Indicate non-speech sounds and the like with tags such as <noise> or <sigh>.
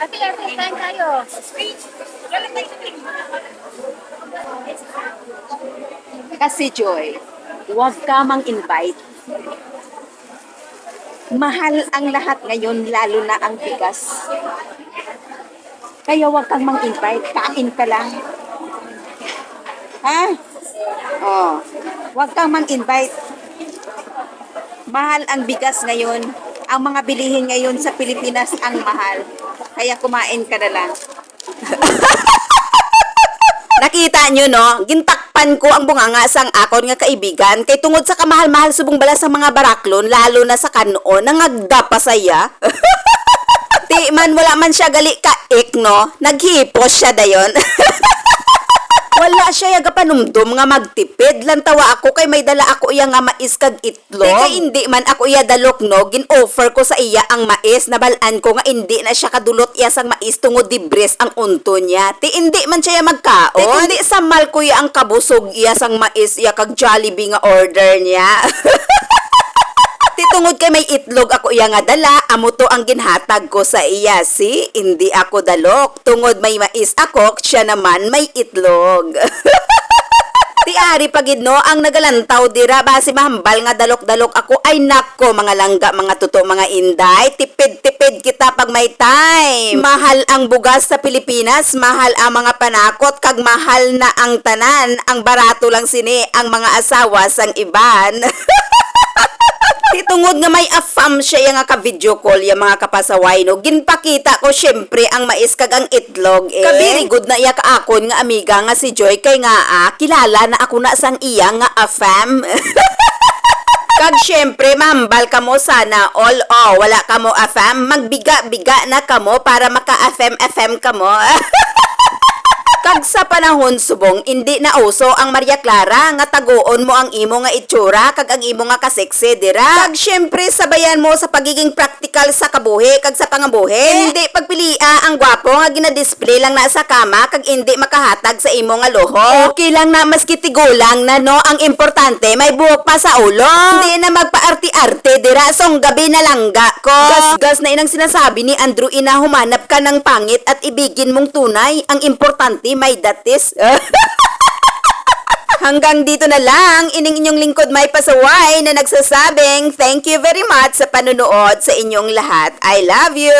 Ate, ate, kain tayo. Kasi Joy, huwag ka mang invite. Mahal ang lahat ngayon, lalo na ang bigas. Kaya huwag kang mang invite, kain ka lang. Ha? Oh, huwag kang mang invite. Mahal ang bigas ngayon. Ang mga bilihin ngayon sa Pilipinas ang mahal. Kaya kumain ka na lang. <laughs> Nakita nyo, no? Gintakpan ko ang bunganga sang akon nga kaibigan kay tungod sa kamahal-mahal subong bala sa mga baraklon, lalo na sa kanon, nangagda pa saya. <laughs> Di man wala man siya gali ka ik, no? Naghipos siya dayon. <laughs> Wala siya yaga panumdum nga magtipid. Lantawa ako kay may dala ako iya nga mais kag itlog. Di kay hindi man ako iya dalok no, gin-offer ko sa iya ang mais. Nabalaan ko nga hindi na siya kadulot iya sang mais tungod di bres ang unto niya. Ti hindi man siya magkaon. Ti hindi sa mal ko iya ang kabusog iya sang mais iya kag Jollibee nga order niya. <laughs> Ti tungod kay may itlog ako iya nga dala, amo to ang ginhatag ko sa iya. Si, hindi ako dalok. Tungod may mais ako, siya naman may itlog. <laughs> Ti ari pagid no? Ang nagalantaw dira base mahambal nga dalok-dalok ako. Ay nako mga langga mga tuto mga inday. Tipid-tipid kita pag may time. Mahal ang bugas sa Pilipinas. Mahal ang mga panakot. Kag mahal na ang tanan. Ang barato lang sini ang mga asawa sang iban <laughs> Titungod nga may afam siya nga ka-video call yung mga kapasaway no. Ginpakita ko syempre ang mais kag ang itlog eh. Kabiri good na iya kaakon nga amiga nga si Joy kay nga ah, kilala na ako na sang iya nga afam. <laughs> Kag syempre, mambal ka mo sana all oh, wala ka mo afam, magbiga-biga na ka mo para maka-FM-FM ka mo. <laughs> Kag sa panahon subong, hindi na uso ang Maria Clara nga taguon mo ang imo nga itsura kag ang imo nga kaseksi dira. Kag syempre sabayan mo sa pagiging practical sa kabuhi kag sa pangabuhi. Hindi pagpilia ang gwapo nga ginadisplay lang na sa kama kag hindi makahatag sa imo nga luho. Okay lang na maski tigulang na no, ang importante may buhok pa sa ulo. Hindi na magpaarti-arte dira song gabi na langga ko. Gas-gas na inang sinasabi ni Andrew ina humanap ka ng pangit at ibigin mong tunay. Ang importante may datis. <laughs> Hanggang dito na lang, ining inyong lingkod may pasaway na nagsasabing thank you very much sa panunood sa inyong lahat. I love you!